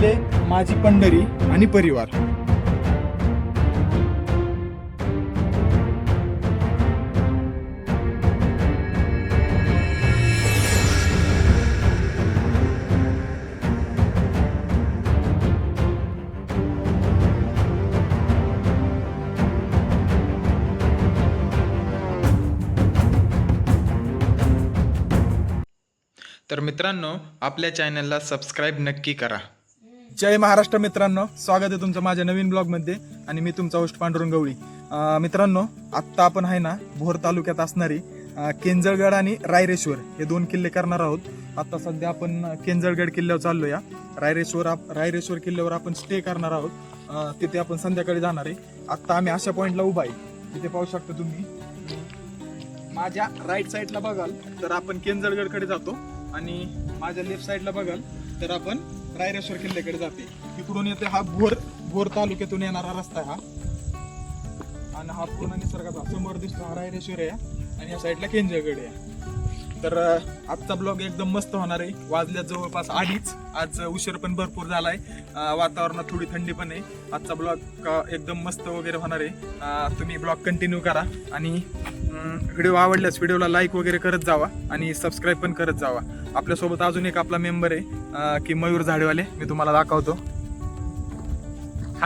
किल्ले माझी पंढरी आणि परिवार. तर मित्रांनो आपल्या चॅनलला सबस्क्राईब नक्की करा. जय महाराष्ट्र मित्रांनो. स्वागत आहे तुमचं माझ्या नवीन ब्लॉगमध्ये आणि मी तुमचा होस्ट पांडुरंग गवळी. मित्रांनो आत्ता आपण आहे ना भोर तालुक्यात असणारी केंजळगड आणि रायरेश्वर हे दोन किल्ले करणार आहोत. आता सध्या आपण केंजळगड किल्ल्यावर चाललो या रायरेश्वर आप- रायरेश्वर किल्ल्यावर आपण स्टे करणार आहोत. तिथे आपण संध्याकाळी जाणार आहे. आत्ता आम्ही अशा पॉईंटला उभा आहे. तिथे पाहू शकता तुम्ही. माझ्या राईट साईडला बघाल तर आपण केंजळगडकडे जातो. आणि माझ्या लेफ्ट साईडला बघाल तर आपण रायरेश्वर किल्ल्याकडे जाते. तिकडून येते हा भोर भोर तालुक्यातून येणारा रस्ता आहे हा. आणि हा पूर्ण निसर्गाचा समोर दिसतो हा रायरेश्वर आहे आणि या साईडला केंजळगड आहे. तर आजचा ब्लॉग एकदम मस्त होणार आहे. वाजल्या जवळपास अडीच. आज उशीर पण भरपूर झालाय. अं, वातावरणात थोडी थंडी पण आहे. आजचा ब्लॉग एकदम मस्त वगैरे होणार आहे. तुम्ही ब्लॉग कंटिन्यू करा आणि व्हिडिओ आवडल्यास व्हिडिओला लाईक वगैरे करत जावा आणि सबस्क्राईब पण करत जावा. आपल्यासोबत अजून एक आपला मेंबर आहे की मयूर झाडेवाले. मी तुम्हाला दाखवतो.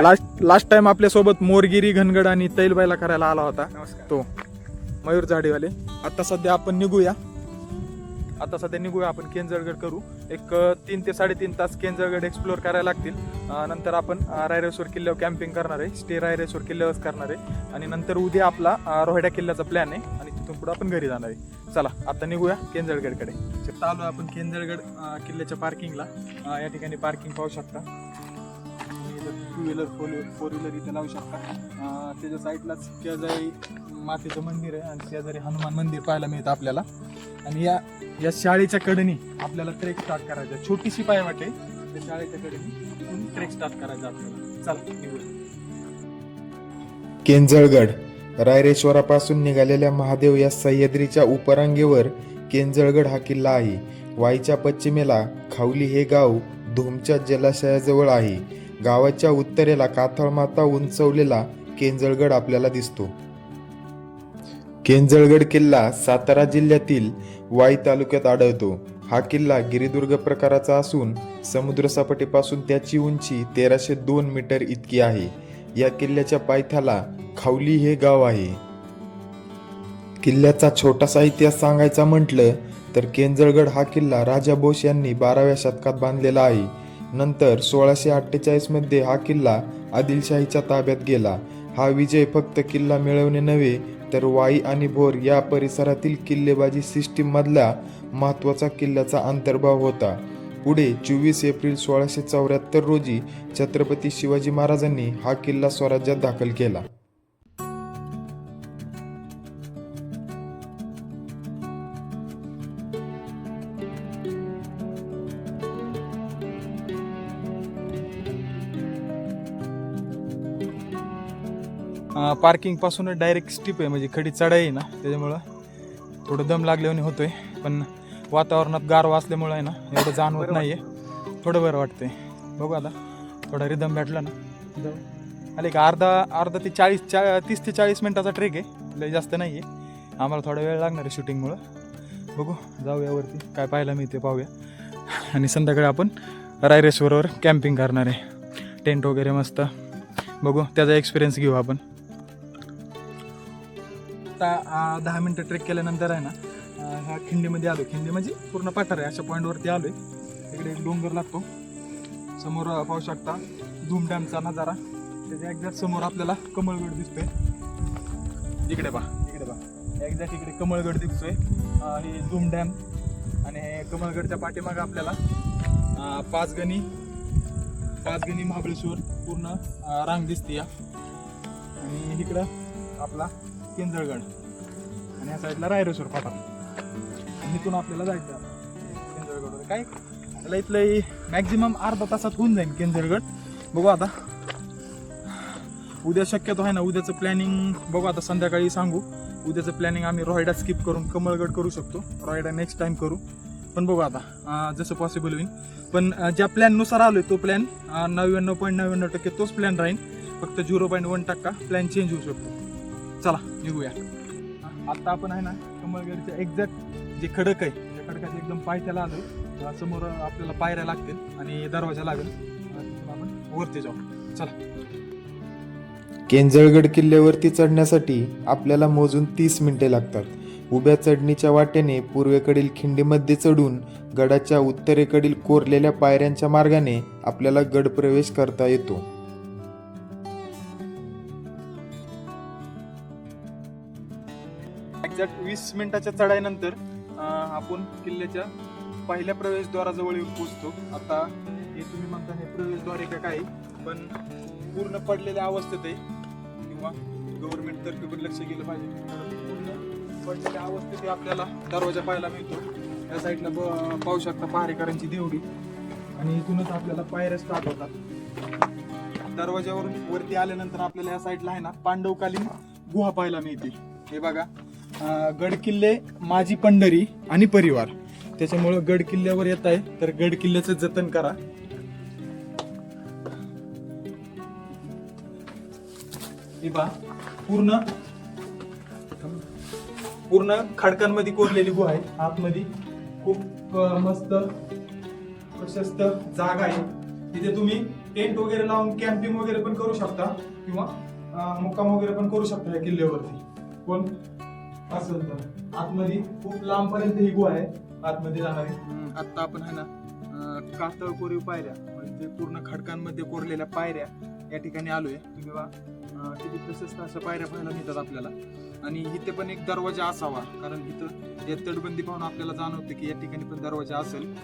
लास्ट लास्ट टाइम आपल्यासोबत मोरगिरी घनगड आणि तैलबाईला करायला आला होता. तो मयूर झाडेवाले. आता सध्या आपण निघूया. आता सध्या निघूया आपण केंजळगड करू. एक तीन ते साडेतीन तास केंजळगड एक्सप्लोअर करायला लागतील. नंतर आपण रायरेश्वर किल्ल्यावर कॅम्पिंग करणार आहे. स्टे रायरेश्वर किल्ल्यावरच करणार आहे. आणि नंतर उद्या आपला अं, रोहड्या किल्ल्याचा प्लॅन आहे. आणि तिथून पुढे आपण घरी जाणार आहे. चला आता निघूया केंजळगडकडे आलो आपण केंजळगड किल्ल्याच्या पार्किंगला या ठिकाणी पार्किंग पाहू शकता. Two wheeler four four wheeler इथे लावू शकता. त्याच्या साईडलाच शेजारी मातेचं मंदिर आहे आणि शेजारी हनुमान मंदिर पाहायला मिळतं आपल्याला. आणि या या शाळेच्या कडेने आपल्याला ट्रेक स्टार्ट करायचा. छोटीशी पाय वाटे त्या शाळेच्या कडेने ट्रेक स्टार्ट करायचा आपल्याला. चालतो निघूया. केंजळगड रायरेश्वरापासून निघालेल्या महादेव या सह्याद्रीच्या उपरांगेवर केंजळगड हा किल्ला आहे. वाईच्या पश्चिमेला खावली हे गाव धोमच्या जलाशयाजवळ आहे. गावाच्या उत्तरेला काथळमाता उंचवलेला केंजळगड आपल्याला दिसतो. केंजळगड किल्ला सातारा जिल्ह्यातील वाई तालुक्यात आढळतो. हा किल्ला गिरिदुर्ग प्रकाराचा असून समुद्रसपाटीपासून त्याची उंची तेराशे दोन मीटर इतकी आहे. या किल्ल्याच्या पायथ्याला खावली हे गाव आहे. किल्ल्याचा छोटासा इतिहास सांगायचा म्हटलं तर केंजळगड हा किल्ला राजा बोस यांनी बाराव्या शतकात बांधलेला आहे. नंतर सोळाशे अठ्ठेचाळीसमध्ये हा किल्ला आदिलशाहीच्या ताब्यात गेला. हा विजय फक्त किल्ला मिळवणे नव्हे तर वाई आणि भोर या परिसरातील किल्लेबाजी सिस्टीममधला महत्त्वाचा किल्ल्याचा अंतर्भाव होता. पुढे चोवीस एप्रिल सोळाशे चौऱ्याहत्तर रोजी छत्रपती शिवाजी महाराजांनी हा किल्ला स्वराज्यात दाखल केला. पार्किंगपासून डायरेक्ट स्टिप आहे म्हणजे खडी चढाई आहे ना त्याच्यामुळं थोडं दम लागल्याने होतोय. पण वातावरणात गारवा असल्यामुळं आहे ना एवढं जाणवत नाहीये. थोडं बरं वाटतंय. बघू आता थोडा रिदम भेटला ना. आले का अर्धा अर्धा ते चाळीस चा तीस ते चाळीस मिनिटाचा ट्रेक आहे. लय जास्त नाही आहे आम्हाला थोडा वेळ लागणार आहे शूटिंगमुळं बघू जाऊया वरती. काय पाहायला मिळते पाहूया. आणि संध्याकाळी आपण रायरेश्वरवर कॅम्पिंग करणार आहे. टेंट वगैरे मस्त. बघू त्याचा एक्सपिरियन्स घेऊ आपण. आता दहा मिनटं ट्रेक केल्यानंतर आहे ना ह्या खिंडीमध्ये आलो खिंडी म्हणजे पूर्ण पठार आहे अशा पॉईंटवरती आलोय. इकडे एक डोंगर लागतो. समोर पाहू शकता धूम डॅमचा नजारा. त्याच्या एक्झॅक्ट समोर आपल्याला कमळगड दिसतोय. इकडे पहा इकडे पहा. एक्झॅक्ट इकडे कमळगड दिसतोय. हे धूम डॅम आणि हे कमळगडच्या पाठीमागं आपल्याला पाचगणी पाचगणी महाबळेश्वर पूर्ण रांग दिसते या आणि इकडं आपला केंद्रगड. आणि या साईडला रायरेश्वर फाटा. आणि इथून आपल्याला जायचं आहे केंद्रगड काय? त्याला इथलंही मॅक्झिमम अर्धा तासात होऊन जाईल केंद्रगड. बघू आता. उद्या शक्यतो आहे ना उद्याचं प्लॅनिंग बघू आता संध्याकाळी सांगू. उद्याचं प्लॅनिंग आम्ही रॉयडा स्किप करून कमळगड करू शकतो. रॉयडा नेक्स्ट टाइम करू. पण बघू आता जसं पॉसिबल होईल. पण ज्या प्लॅननुसार आलोय तो प्लॅन नव्याण्णव पॉईंट नव्याण्णव टक्के तोच प्लॅन राहील. फक्त झिरो पॉईंट वन टक्का प्लॅन चेंज होऊ शकतो. चला निघूया. आता आपण आहे ना कमळगडच्या एक्झॅक्ट जे खडक आहे त्या खडकाचे एकदम पायथ्याला आलोय. समोर आपल्याला पायऱ्या लागतील आणि दरवाजा लागेल. आपण वरती जाऊ. चला. केंजळगड किल्ल्यावरती चढण्यासाठी आपल्याला मोजून तीस मिनिटे लागतात. उभ्या चढणीच्या वाट्याने पूर्वेकडील खिंडीमध्ये चढून गडाच्या उत्तरेकडील कोरलेल्या पायऱ्यांच्या मार्गाने आपल्याला गड प्रवेश करता येतो. वीस मिनिटाच्या चढाईनंतर आपण किल्ल्याच्या पहिल्या प्रवेशद्वाराजवळ येऊन पोचतो आता हे तुम्ही म्हणता हे प्रवेशद्वार आहे का काय? पण पूर्ण पडलेल्या अवस्थेत आहे किंवा गव्हर्नमेंट तर्फे पण लक्ष गेलं पाहिजे. पूर्ण पडलेल्या अवस्थेत आपल्याला दरवाजा पाहायला मिळतो. त्या साईडला ब- पाहू शकता पहारेकरांची देवडी. आणि इथूनच आपल्याला पायऱ्या स्टार्ट होतात दरवाज्यावरून वरती आल्यानंतर आपल्याला या साईडला आहे ना पांडवकालीन गुहा पाहायला मिळते हे बघा. गड किल्ले माझी पंढरी आणि परिवार. त्याच्यामुळं गड किल्ल्यावर येत आहे तर गड किल्ल्याचं जतन करा. पूर्ण पूर्ण खडकांमध्ये कोरलेली गुहा आहे आतमध्ये खूप मस्त प्रशस्त जागा आहे. तिथे तुम्ही टेंट वगैरे लावून कॅम्पिंग वगैरे पण करू शकता किंवा मुक्काम वगैरे पण करू शकता या किल्ल्यावरती. कोण? असं होतं. आतमध्ये खूप लांब पर्यंत ही गुहा आहे. आतमध्ये जाणारी आता आपण आहे ना अं, कातळ कोरीव पायऱ्या म्हणजे पूर्ण खडकांमध्ये कोरलेल्या पायऱ्या या ठिकाणी आलोय. तुम्ही बा अं, किती प्रशस्त अशा पायऱ्या पाहायला मिळतात आपल्याला. आणि इथे पण एक दरवाजा असावा कारण इथं या तटबंदी पाहून आपल्याला जाणवतं की या ठिकाणी पण दरवाजा असेल.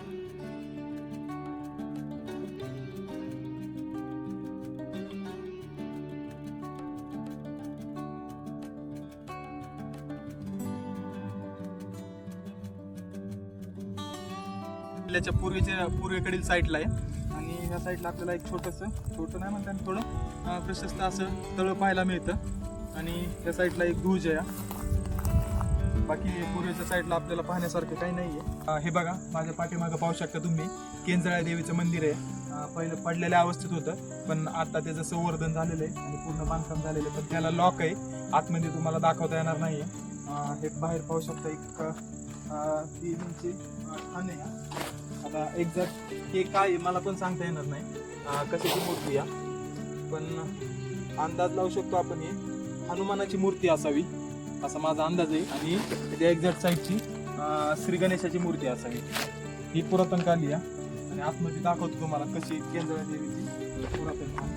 किल्ल्याच्या पूर्वेच्या पूर्वेकडील साईडला आहे. आणि या साईडला आपल्याला एक छोटंसं छोटं नाही म्हणता थोडं प्रशस्त असं तळं पाहायला मिळतं. आणि त्या साईडला एक ध्वज आहे. बाकी पूर्वेच्या साईडला आपल्याला पाहण्यासारखं काही नाही आहे हे बघा माझ्या पाठीमागं पाहू शकता तुम्ही. केंजळ्या देवीचं मंदिर आहे. पहिलं पडलेल्या अवस्थेत होतं पण आता त्याचं संवर्धन झालेलं आहे आणि पूर्ण बांधकाम झालेलं आहे पण त्याला लॉक आहे. आतमध्ये तुम्हाला दाखवता येणार नाही आहे हे बाहेर पाहू शकता एक ती देवींचे अं, आहे. आता एक्झॅक्ट हे काय आहे मला पण सांगता येणार नाही. कशाची मूर्ती या पण अंदाज लावू शकतो आपण हे. हनुमानाची मूर्ती असावी. असा माझा अंदाज आहे. आणि त्याच्या एक्झॅक्ट साईडची श्री गणेशाची मूर्ती असावी. ही पुरातन काली या आणि आतमध्ये दाखवतो तुम्हाला कशी केंद्रा देवीची पुरातन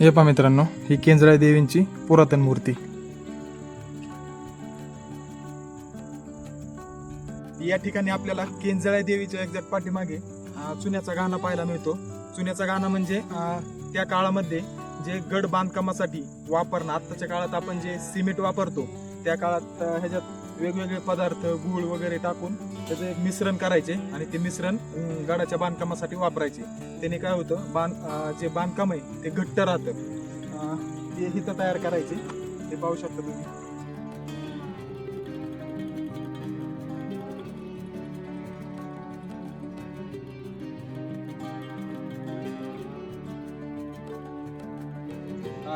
हे पहा मित्रांनो ही केंद्रा देवींची पुरातन मूर्ती. या ठिकाणी आपल्याला केंजळ्या देवीच्या एक्झॅक्ट पाठीमागे चुन्याचा गाणं पाहायला मिळतो. चुन्याचा गाणं म्हणजे त्या काळामध्ये जे गड बांधकामासाठी वापरणं आत्ताच्या काळात आपण जे सिमेंट वापरतो त्या काळात ह्याच्यात वेगवेगळे पदार्थ गुळ वगैरे टाकून त्याचे मिश्रण करायचे आणि ते मिश्रण गडाच्या बांधकामासाठी वापरायचे. त्याने काय होतं बांध जे बांधकाम आहे ते घट्ट राहतं. ते हिथं तयार करायचे. ते पाहू शकता तुम्ही.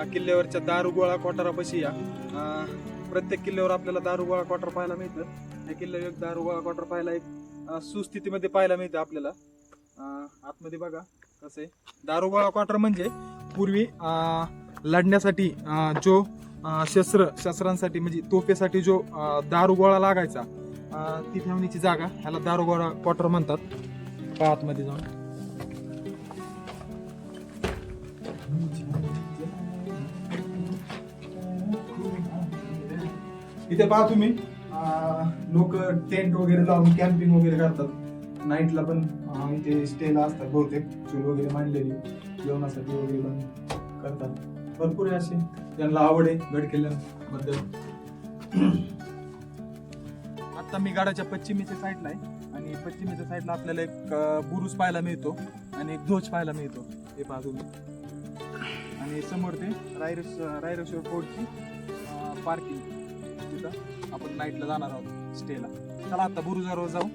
किल्ल्यावरच्या किल्ल्यावरच्या दारुगोळा कोठारापाशी या. प्रत्येक किल्ल्यावर आपल्याला दारुगोळा कोठार पाहायला मिळतं. त्या किल्ल्यावर एक दारुगोळा कोठार पाहायला एक सुस्थितीमध्ये पाहायला मिळतं आपल्याला. आतमध्ये बघा कसं आहे. दारुगोळा कोठार म्हणजे पूर्वी लढण्यासाठी जो शस्त्र शस्त्रांसाठी म्हणजे तोफेसाठी जो दारुगोळा लागायचा ती ठेवण्याची जागा ह्याला दारुगोळा क्वार्टर म्हणतात. आतमध्ये जाऊन. इथे पहा तुम्ही. लोक टेंट वगैरे लावून कॅम्पिंग वगैरे करतात. नाईटला पण इथे स्टेला असतात बहुतेक. चूल वगैरे मांडलेली जेवणासाठी वगैरे पण करतात. भरपूर आहे असे. त्यांना आवड आहे गड किल्ल्याबद्दल आता मी गडाच्या पश्चिमेच्या साईडला आहे. आणि पश्चिमेच्या साईडला आपल्याला एक बुरुज पाहायला मिळतो. आणि एक ध्वज पाहायला मिळतो. हे पहा तुम्ही. आणि समोर ते रायरेश्वर रायरेश्वर फोर्टची पार्किंग तिथं आपण नाईटला जाणार आहोत स्टेला चला आता बुरुजावर जाऊ.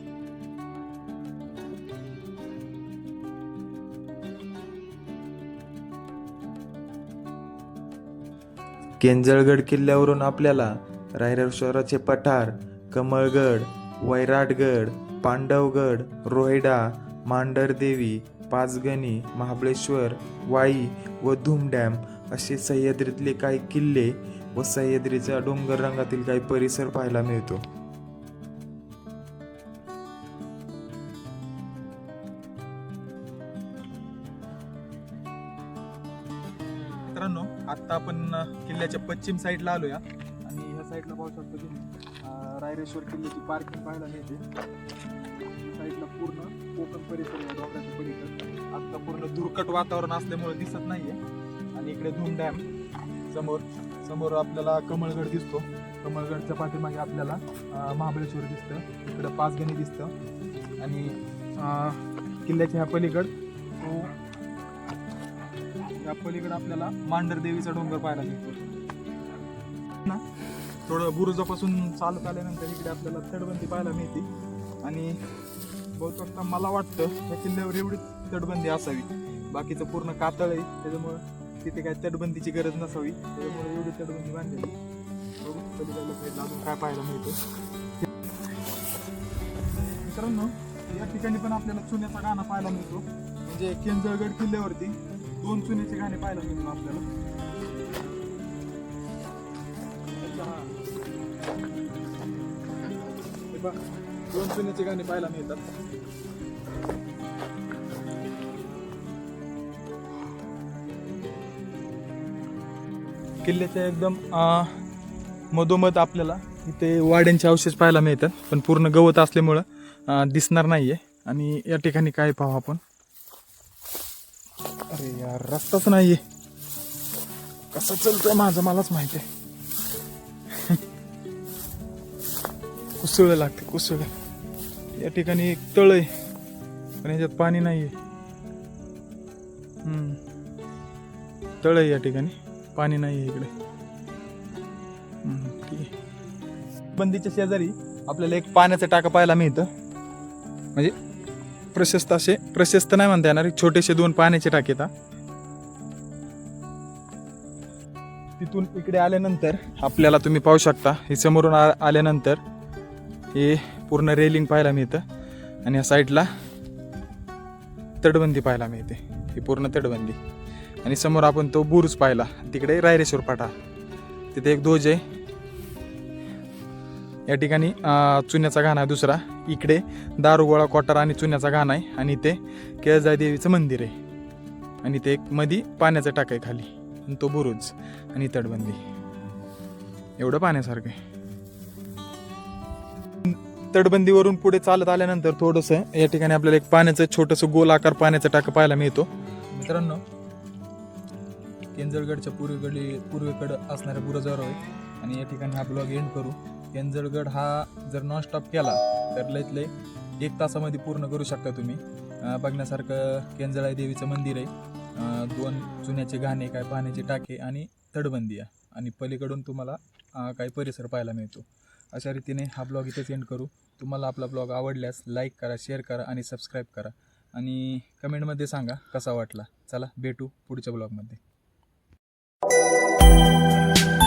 केंजळगड किल्ल्यावरून आपल्याला रायरेश्वराचे पठार कमळगड वैराटगड पांडवगड रोहिडा मांडरदेवी पाचगणी महाबळेश्वर वाई व धूम डॅम असे सह्याद्रीतले काही किल्ले व सह्याद्रीच्या डोंगर रंगातील काही परिसर पाहायला मिळतो. मित्रांनो आता आपण किल्ल्याच्या पश्चिम साईडला आलोया. आणि ह्या साईडला पाहू शकतो तुम्ही रायरेश्वर किल्ल्याची पार्किंग पाहायला मिळते. साईडला पूर्ण कोकण परिसर आहे डोंगराच्या पलीकडे. आता पूर्ण दुर्कट वातावरण असल्यामुळे दिसत नाहीये. आणि इकडे धूम डॅम समोर. समोर आपल्याला कमळगड दिसतो. कमळगडच्या पाठीमागे आपल्याला महाबळेश्वर दिसतं. इकडं पाचगणी दिसतं. आणि किल्ल्याच्या ह्या पलीकड तो या पलीकडे आपल्याला मांडर देवीचा डोंगर पाहायला मिळतो. ना? थोडं बुरुजापासून चालत आल्यानंतर इकडे आपल्याला तटबंदी पाहायला मिळते. आणि बहुतेक मला वाटतं या किल्ल्यावर एवढी तटबंदी असावी. बाकीचं पूर्ण कातळ आहे. त्याच्यामुळं तिथे काय तटबंदीची गरज नसावी. त्याच्यामुळे एवढी तटबंदी बांधलेली बघू पलीकडल्या साईडला अजून काय पाहायला मिळतं. मित्रांनो या ठिकाणी पण आपल्याला चुन्याचा गाणा पाहायला मिळतो. म्हणजे केंजळगड किल्ल्यावरती दोन चुन्याचे गाणे पाहायला मिळतो आपल्याला. दोन चुन्याचे गाणे पाहायला मिळतात. किल्ल्याच्या एकदम मधोमध आपल्याला इथे वाड्यांचे अवशेष पाहायला मिळतात पण पूर्ण गवत असल्यामुळं दिसणार दिसणार नाहीये. आणि या ठिकाणी काय पाहू आपण? अरे यार रस्ताच नाहीये. कसं चलतंय माझं मलाच माहिती आहे. कुसळ लागते कुसळ या ठिकाणी एक तळ आहे पण याच्यात पाणी नाहीये. हम्म. तळ आहे या ठिकाणी. पाणी नाहीये इकडे. बंदीच्या शेजारी आपल्याला एक पाण्याचं टाका पाहायला मिळतं. म्हणजे प्रशस्त असे प्रशस्त नाही म्हणता येणार एक छोटेसे दोन पाण्याचे टाके तिथून इकडे आल्यानंतर आपल्याला तुम्ही पाहू शकता हे समोरून आ- आल्यानंतर हे पूर्ण रेलिंग पाहायला मिळतं. आणि या साईडला तटबंदी पाहायला मिळते. ही पूर्ण तटबंदी. आणि समोर आपण तो बुरुज पाहिला. तिकडे रायरेश्वर फाटा. तिथे एक ध्वज आहे. या ठिकाणी चुन्याचा घाणा आहे दुसरा. इकडे दारुगोळा कोटार आणि चुन्याचा घाण आहे. आणि ते केळजाई देवीचं मंदिर आहे. आणि ते एक मधी पाण्याचं टाक आहे खाली. आणि तो बुरुज आणि तटबंदी. एवढं पाण्यासारखं आहे. तटबंदीवरून पुढे चालत आल्यानंतर थोडंसं या ठिकाणी आपल्याला एक पाण्याचं छोटंसं गोल आकार पाण्याचं टाकं पाहायला मिळतो. मित्रांनो केंजळगडच्या पूर्वेकडे पूर्वेकडं असणाऱ्या बुरजावर आहे. आणि या ठिकाणी हा ब्लॉग एंड करू. केंजळगड हा जर नॉन स्टॉप केला तर लयत लय एक तासामध्ये पूर्ण करू शकता तुम्ही. बघण्यासारखं केंजळाई देवीचं मंदिर आहे. दोन चुन्याचे गाणे काय पाण्याचे टाके आणि तडबंदी आहे. आणि पलीकडून तुम्हाला काही परिसर पाहायला मिळतो. अशा रीतीने हा ब्लॉग इथेच एंड करू. तुम्हाला आपला ब्लॉग आवडल्यास लाईक करा शेअर करा आणि सबस्क्राईब करा. आणि कमेंटमध्ये सांगा कसा वाटला. चला भेटू पुढच्या ब्लॉगमध्ये. Thank you.